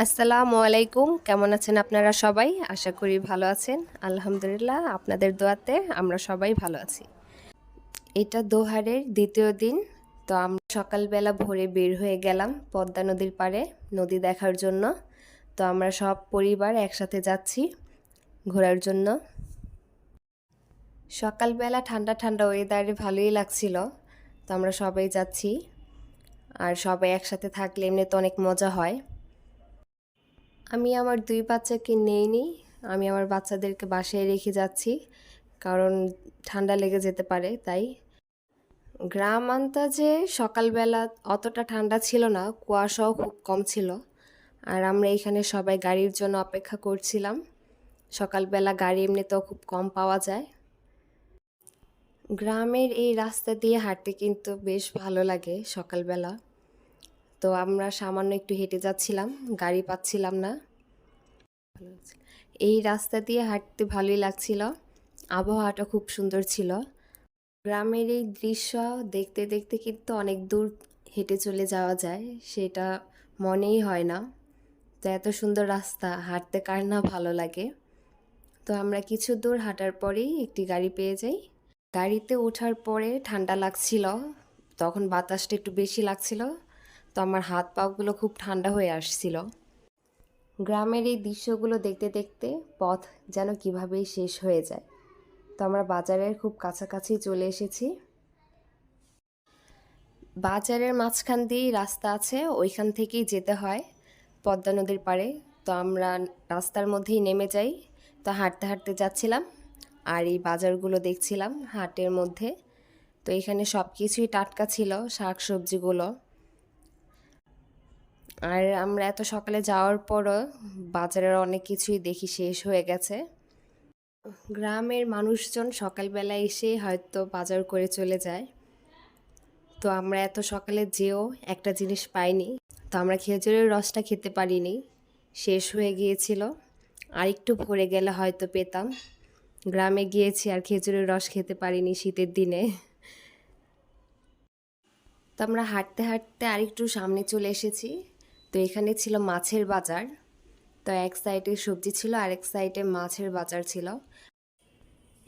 আসসালামু আলাইকুম। কেমন আছেন আপনারা সবাই? আশা করি ভালো আছেন। আলহামদুলিল্লাহ, আপনাদের দোয়াতে আমরা সবাই ভালো আছি। এটা দোহারের দ্বিতীয় দিন, তো আমরা সকালবেলা ভোরে বের হয়ে গেলাম পদ্মা নদীর পাড়ে নদী দেখার জন্য। তো আমরা সব পরিবার একসাথে যাচ্ছি ঘোরার জন্য। সকালবেলা ঠান্ডা ঠান্ডা ওয়েদারে ভালোই লাগছিল। তো আমরা সবাই যাচ্ছি। আর সবাই একসাথে থাকলে এমনি তো অনেক মজা হয়। আমি আমার দুই বাচ্চাকে নেইনি আমি আমার বাচ্চাদেরকে বাসায় রেখে যাচ্ছি, কারণ ঠান্ডা লেগে যেতে পারে, তাই। গ্রাম আন্তাজে সকালবেলা অতটা ঠান্ডা ছিল না, কুয়াশাও খুব কম ছিল। আর আমরা এখানে সবাই গাড়ির জন্য অপেক্ষা করছিলাম। সকালবেলা গাড়ি এমনিতেও খুব কম পাওয়া যায়। গ্রামের এই রাস্তা দিয়ে হাঁটতে কিন্তু বেশ ভালো লাগে সকালবেলা। তো আমরা সামান্য একটু হেঁটে যাচ্ছিলাম, গাড়ি পাচ্ছিলাম না। এই রাস্তা দিয়ে হাঁটতে ভালোই লাগছিল। আবহাওয়াটা খুব সুন্দর ছিল। গ্রামের এই দৃশ্য দেখতে দেখতে কিন্তু অনেক দূর হেঁটে চলে যাওয়া যায়, সেটা মনেই হয় না। তো এত সুন্দর রাস্তা, হাঁটতে কার না ভালো লাগে। তো আমরা কিছু দূর হাঁটার পরেই একটি গাড়ি পেয়ে যাই। গাড়িতে ওঠার পরে ঠান্ডা লাগছিল, তখন বাতাসটা একটু বেশি লাগছিল। তো আমার হাত পাগুলো খুব ঠান্ডা হয়ে আসছিল। গ্রামের এই দৃশ্যগুলো দেখতে দেখতে পথ যেন কিভাবেই শেষ হয়ে যায়। তো আমরা বাজারের খুব কাছাকাছি চলে এসেছি। বাজারের মাঝখান দিয়েই রাস্তা আছে, ওইখান থেকেই যেতে হয় পদ্মা নদীর পাড়ে। তো আমরা রাস্তার মধ্যেই নেমে যাই। তো হাঁটতে হাঁটতে যাচ্ছিলাম আর এই বাজারগুলো দেখছিলাম হাটের মধ্যে। তো এখানে সব কিছুই টাটকা ছিল শাক সবজিগুলো আর আমরা এত সকালে যাওয়ার পরও বাজারের অনেক কিছুই দেখি শেষ হয়ে গেছে। গ্রামের মানুষজন সকালবেলা এসে হয়তো বাজার করে চলে যায়। তো আমরা এত সকালে যেও একটা জিনিস পাইনি। তো আমরা খেজুরের রসটা খেতে পারিনি। শেষ হয়ে গিয়েছিল। আর একটু ভরে গেলে হয়তো পেতাম। গ্রামে গিয়েছি আর খেজুরের রস খেতে পারিনি শীতের দিনে। তো আমরা হাঁটতে হাঁটতে আরেকটু সামনে চলে এসেছি। তো এখানে ছিল মাছের বাজার। তো এক সাইডে সবজি ছিল আর এক সাইডে মাছের বাজার ছিল।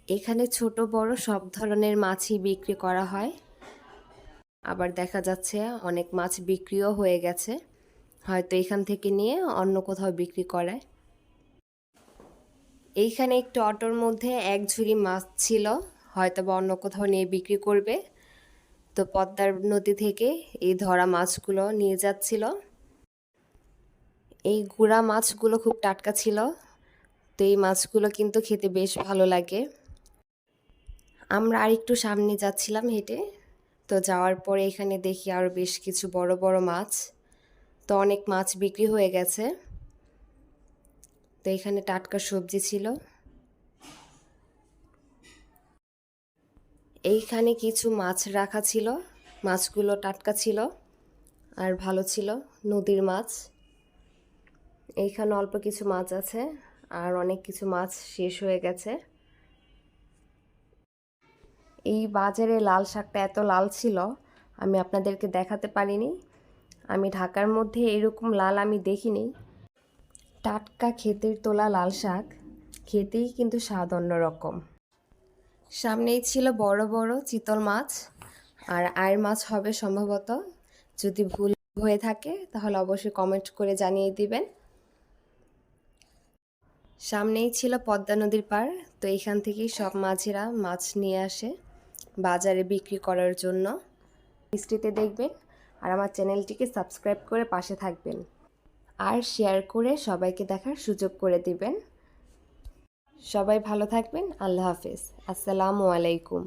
এখানে ছোট, বড় সব ধরনের মাছই বিক্রি করা হয়। আবার দেখা যাচ্ছে অনেক মাছ বিক্রিও হয়ে গেছে। হয়তো এখান থেকে নিয়ে অন্য কোথাও বিক্রি করে। এইখানে একটু অটোর মধ্যে এক ঝুড়ি মাছ ছিল হয়তো বা অন্য কোথাও নিয়ে বিক্রি করবে। তো পদ্মার নদী থেকে এই ধরা মাছগুলো নিয়ে যাচ্ছিল। এই গুড়া মাছগুলো খুব টাটকা ছিল, তো এই মাছগুলো কিন্তু খেতে বেশ ভালো লাগে। আমরা আরেকটু সামনে যাচ্ছিলাম হেঁটে, তো যাওয়ার পরে এখানে দেখি আরও বেশ কিছু বড় বড় মাছ, তো অনেক মাছ বিক্রি হয়ে গেছে। তো এখানে টাটকা সবজি ছিল। এইখানে কিছু মাছ রাখা ছিল, মাছগুলো টাটকা ছিল আর ভালো ছিল, নদীর মাছ। এইখানে অল্প কিছু মাছ আছে, আর অনেক কিছু মাছ শেষ হয়ে গেছে। এই বাজারে লাল শাকটা এত লাল ছিল, আমি আপনাদেরকে দেখাতে পারিনি। আমি ঢাকার মধ্যে এরকম লাল আমি দেখিনি। টাটকা ক্ষেতের তোলা লাল শাক, খেতেই কিন্তু স্বাদ অন্যরকম। সামনেই ছিল বড় বড় চিতল মাছ, আর আয়ের মাছ হবে সম্ভবত। যদি ভুল হয়ে থাকে, তাহলে অবশ্যই কমেন্ট করে জানিয়ে দিবেন। সামনেই ছিল পদ্মা নদীর পার তো এখান থেকেই সব মাঝিরা মাছ নিয়ে আসে বাজারে বিক্রি করার জন্য। হিস্ট্রিতে দেখবেন আর আমার চ্যানেলটিকে সাবস্ক্রাইব করে পাশে থাকবেন। আর শেয়ার করে সবাইকে দেখার সুযোগ করে দিবেন। সবাই ভালো থাকবেন, আল্লাহ হাফেজ। আসসালামু আলাইকুম।